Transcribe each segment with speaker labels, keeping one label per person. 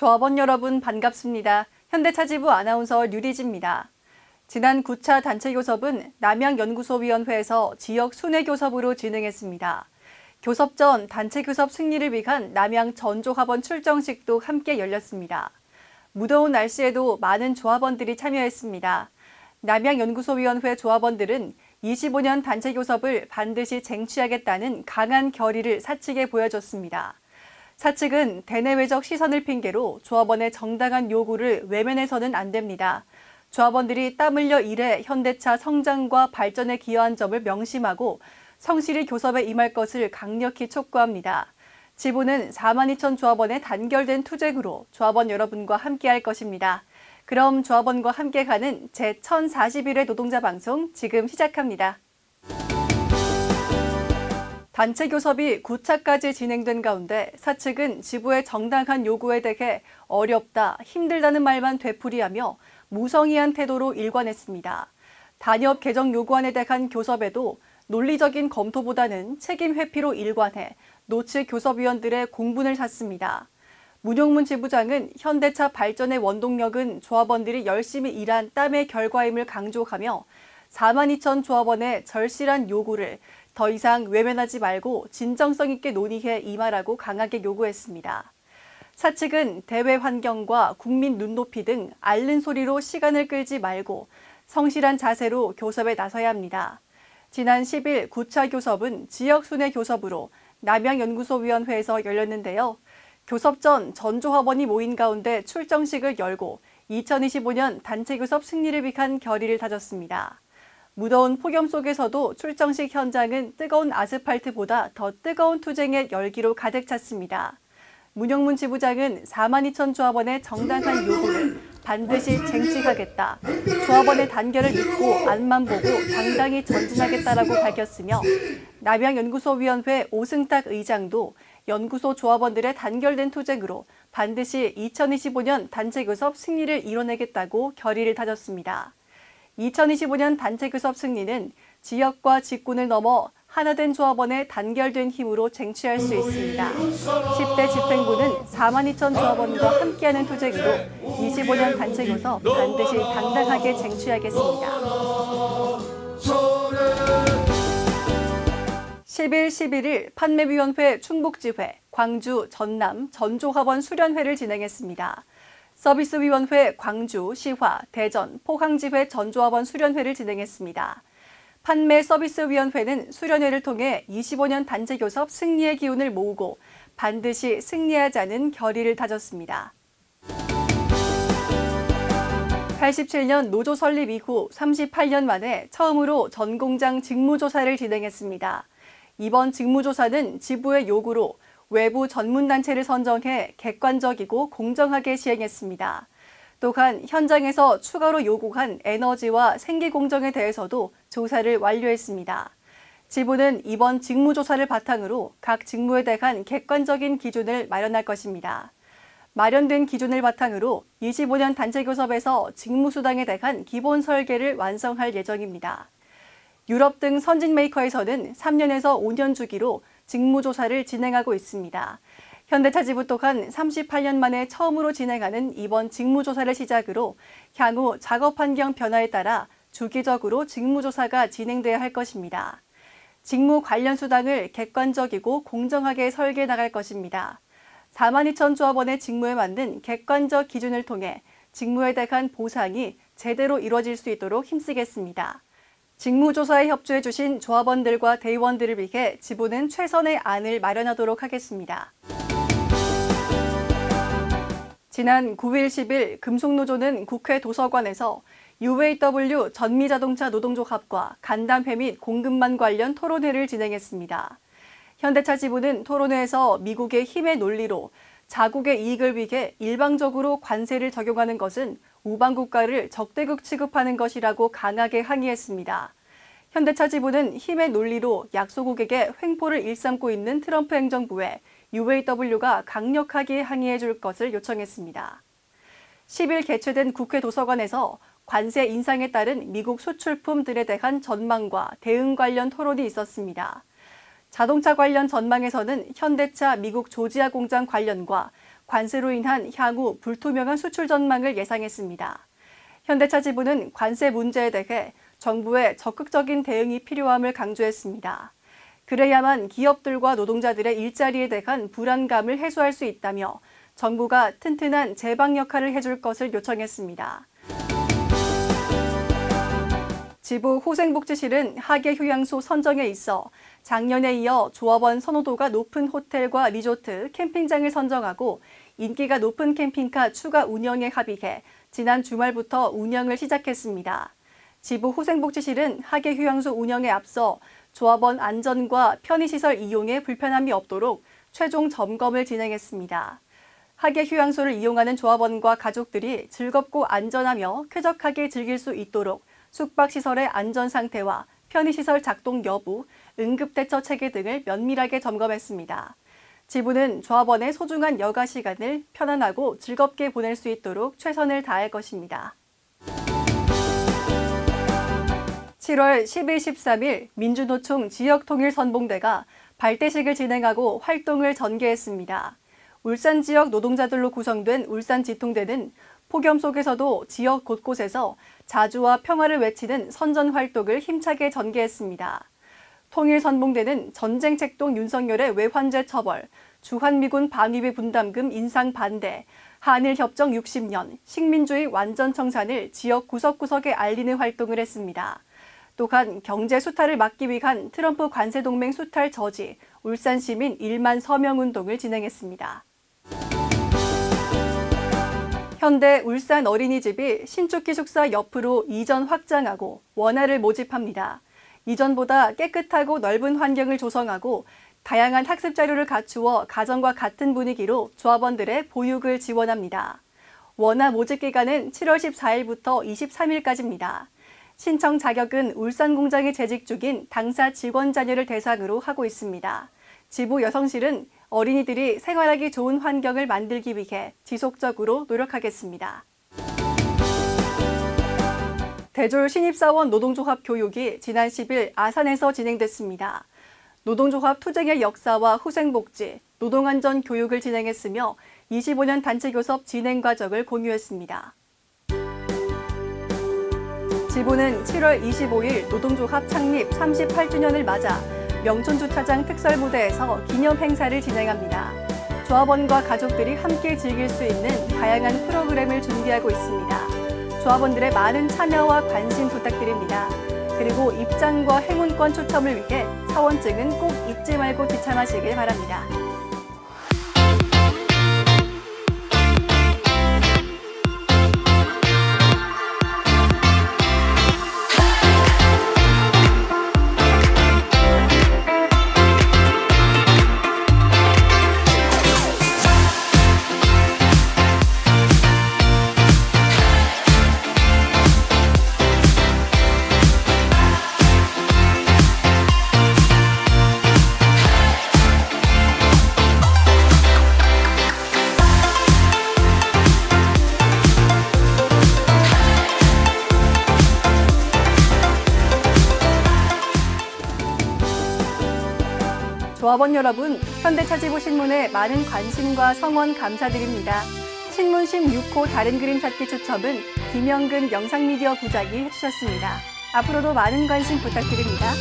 Speaker 1: 조합원 여러분 반갑습니다. 현대차지부 아나운서 류리지입니다. 지난 9차 단체교섭은 남양연구소위원회에서 지역 순회교섭으로 진행했습니다. 교섭 전 단체교섭 승리를 위한 남양 전조합원 출정식도 함께 열렸습니다. 무더운 날씨에도 많은 조합원들이 참여했습니다. 남양연구소위원회 조합원들은 25년 단체교섭을 반드시 쟁취하겠다는 강한 결의를 사측에 보여줬습니다. 사측은 대내외적 시선을 핑계로 조합원의 정당한 요구를 외면해서는 안 됩니다. 조합원들이 땀 흘려 일해 현대차 성장과 발전에 기여한 점을 명심하고 성실히 교섭에 임할 것을 강력히 촉구합니다. 지부는 4만 2천 조합원의 단결된 투쟁으로 조합원 여러분과 함께할 것입니다. 그럼 조합원과 함께 가는 제1041회 노동자 방송 지금 시작합니다. 단체 교섭이 9차까지 진행된 가운데 사측은 지부의 정당한 요구에 대해 어렵다, 힘들다는 말만 되풀이하며 무성의한 태도로 일관했습니다. 단협 개정 요구안에 대한 교섭에도 논리적인 검토보다는 책임 회피로 일관해 노측 교섭위원들의 공분을 샀습니다. 문용문 지부장은 현대차 발전의 원동력은 조합원들이 열심히 일한 땀의 결과임을 강조하며 4만 2천 조합원의 절실한 요구를 더 이상 외면하지 말고 진정성 있게 논의해 임하라고 강하게 요구했습니다. 사측은 대외 환경과 국민 눈높이 등 앓는 소리로 시간을 끌지 말고 성실한 자세로 교섭에 나서야 합니다. 지난 10일 9차 교섭은 지역 순회 교섭으로 남양연구소위원회에서 열렸는데요. 교섭 전 전조합원이 모인 가운데 출정식을 열고 2025년 단체 교섭 승리를 위한 결의를 다졌습니다. 무더운 폭염 속에서도 출정식 현장은 뜨거운 아스팔트보다 더 뜨거운 투쟁의 열기로 가득 찼습니다. 문영문 지부장은 4만 2천 조합원의 정당한 요구를 반드시 쟁취하겠다. 조합원의 단결을 믿고 앞만 보고 당당히 전진하겠다라고 밝혔으며 남양연구소위원회 오승탁 의장도 연구소 조합원들의 단결된 투쟁으로 반드시 2025년 단체교섭 승리를 이뤄내겠다고 결의를 다졌습니다. 2025년 단체 교섭 승리는 지역과 직군을 넘어 하나된 조합원의 단결된 힘으로 쟁취할 수 있습니다. 10대 집행부는 4만 2천 조합원과 함께하는 투쟁으로 25년 단체 교섭 반드시 당당하게 쟁취하겠습니다. 10일 11일 판매위원회 충북지회, 광주, 전남, 전조합원 수련회를 진행했습니다. 서비스위원회 광주, 시화, 대전, 포항지회 전조합원 수련회를 진행했습니다. 판매 서비스위원회는 수련회를 통해 25년 단체교섭 승리의 기운을 모으고 반드시 승리하자는 결의를 다졌습니다. 87년 노조 설립 이후 38년 만에 처음으로 전공장 직무조사를 진행했습니다. 이번 직무조사는 지부의 요구로 외부 전문단체를 선정해 객관적이고 공정하게 시행했습니다. 또한 현장에서 추가로 요구한 에너지와 생기 공정에 대해서도 조사를 완료했습니다. 지부는 이번 직무조사를 바탕으로 각 직무에 대한 객관적인 기준을 마련할 것입니다. 마련된 기준을 바탕으로 25년 단체교섭에서 직무수당에 대한 기본 설계를 완성할 예정입니다. 유럽 등 선진 메이커에서는 3년에서 5년 주기로 직무조사를 진행하고 있습니다. 현대차 지부 또한 38년 만에 처음으로 진행하는 이번 직무조사를 시작으로 향후 작업 환경 변화에 따라 주기적으로 직무조사가 진행돼야 할 것입니다. 직무 관련 수당을 객관적이고 공정하게 설계해 나갈 것입니다. 4만 2천 조합원의 직무에 맞는 객관적 기준을 통해 직무에 대한 보상이 제대로 이루어질 수 있도록 힘쓰겠습니다. 직무조사에 협조해 주신 조합원들과 대의원들을 위해 지부는 최선의 안을 마련하도록 하겠습니다. 지난 9일 10일 금속노조는 국회 도서관에서 UAW 전미자동차 노동조합과 간담회 및 공급망 관련 토론회를 진행했습니다. 현대차 지부는 토론회에서 미국의 힘의 논리로 자국의 이익을 위해 일방적으로 관세를 적용하는 것은 우방 국가를 적대국 취급하는 것이라고 강하게 항의했습니다. 현대차 지부는 힘의 논리로 약소국에게 횡포를 일삼고 있는 트럼프 행정부에 UAW가 강력하게 항의해 줄 것을 요청했습니다. 10일 개최된 국회 도서관에서 관세 인상에 따른 미국 수출품들에 대한 전망과 대응 관련 토론이 있었습니다. 자동차 관련 전망에서는 현대차 미국 조지아 공장 관련과 관세로 인한 향후 불투명한 수출 전망을 예상했습니다. 현대차 지부는 관세 문제에 대해 정부의 적극적인 대응이 필요함을 강조했습니다. 그래야만 기업들과 노동자들의 일자리에 대한 불안감을 해소할 수 있다며 정부가 튼튼한 제방 역할을 해줄 것을 요청했습니다. 지부 호생복지실은 하계 휴양소 선정에 있어 작년에 이어 조합원 선호도가 높은 호텔과 리조트, 캠핑장을 선정하고 인기가 높은 캠핑카 추가 운영에 합의해 지난 주말부터 운영을 시작했습니다. 지부 호생복지실은 하계 휴양소 운영에 앞서 조합원 안전과 편의시설 이용에 불편함이 없도록 최종 점검을 진행했습니다. 하계 휴양소를 이용하는 조합원과 가족들이 즐겁고 안전하며 쾌적하게 즐길 수 있도록 숙박시설의 안전 상태와 편의시설 작동 여부, 응급대처 체계 등을 면밀하게 점검했습니다. 지부는 조합원의 소중한 여가 시간을 편안하고 즐겁게 보낼 수 있도록 최선을 다할 것입니다. 7월 10일, 13일 민주노총 지역통일선봉대가 발대식을 진행하고 활동을 전개했습니다. 울산 지역 노동자들로 구성된 울산지통대는 폭염 속에서도 지역 곳곳에서 자주와 평화를 외치는 선전 활동을 힘차게 전개했습니다. 통일선봉대는 전쟁책동 윤석열의 외환죄 처벌, 주한미군 방위비 분담금 인상 반대, 한일협정 60년, 식민주의 완전 청산을 지역 구석구석에 알리는 활동을 했습니다. 또한 경제 수탈을 막기 위한 트럼프 관세 동맹 수탈 저지, 울산 시민 1만 서명 운동을 진행했습니다. 현대 울산 어린이집이 신축 기숙사 옆으로 이전 확장하고 원화를 모집합니다. 이전보다 깨끗하고 넓은 환경을 조성하고 다양한 학습 자료를 갖추어 가정과 같은 분위기로 조합원들의 보육을 지원합니다. 원화 모집 기간은 7월 14일부터 23일까지입니다. 신청 자격은 울산 공장에 재직 중인 당사 직원 자녀를 대상으로 하고 있습니다. 지부 여성실은 어린이들이 생활하기 좋은 환경을 만들기 위해 지속적으로 노력하겠습니다. 대졸 신입사원 노동조합 교육이 지난 10일 아산에서 진행됐습니다. 노동조합 투쟁의 역사와 후생복지, 노동안전 교육을 진행했으며 25년 단체교섭 진행 과정을 공유했습니다. 지부는 7월 25일 노동조합 창립 38주년을 맞아 명촌주차장 특설무대에서 기념 행사를 진행합니다. 조합원과 가족들이 함께 즐길 수 있는 다양한 프로그램을 준비하고 있습니다. 조합원들의 많은 참여와 관심 부탁드립니다. 그리고 입장과 행운권 추첨을 위해 사원증은 꼭 잊지 말고 지참하시길 바랍니다. 조합원 여러분, 현대차지부 신문에 많은 관심과 성원 감사드립니다. 신문 16호 다른 그림 찾기 추첨은 김영근 영상미디어 부장이 해주셨습니다. 앞으로도 많은 관심 부탁드립니다.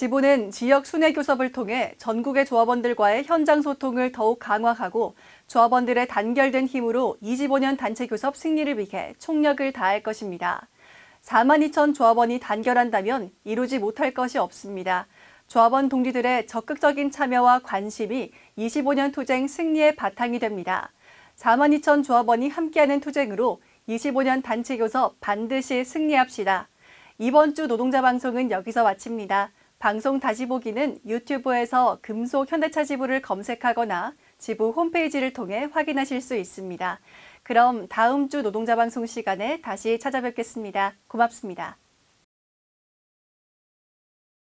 Speaker 1: 지부는 지역 순회 교섭을 통해 전국의 조합원들과의 현장 소통을 더욱 강화하고 조합원들의 단결된 힘으로 25년 단체 교섭 승리를 위해 총력을 다할 것입니다. 4만 2천 조합원이 단결한다면 이루지 못할 것이 없습니다. 조합원 동지들의 적극적인 참여와 관심이 25년 투쟁 승리의 바탕이 됩니다. 4만 2천 조합원이 함께하는 투쟁으로 25년 단체 교섭 반드시 승리합시다. 이번 주 노동자 방송은 여기서 마칩니다. 방송 다시 보기는 유튜브에서 금속 현대차 지부를 검색하거나 지부 홈페이지를 통해 확인하실 수 있습니다. 그럼 다음 주 노동자 방송 시간에 다시 찾아뵙겠습니다. 고맙습니다.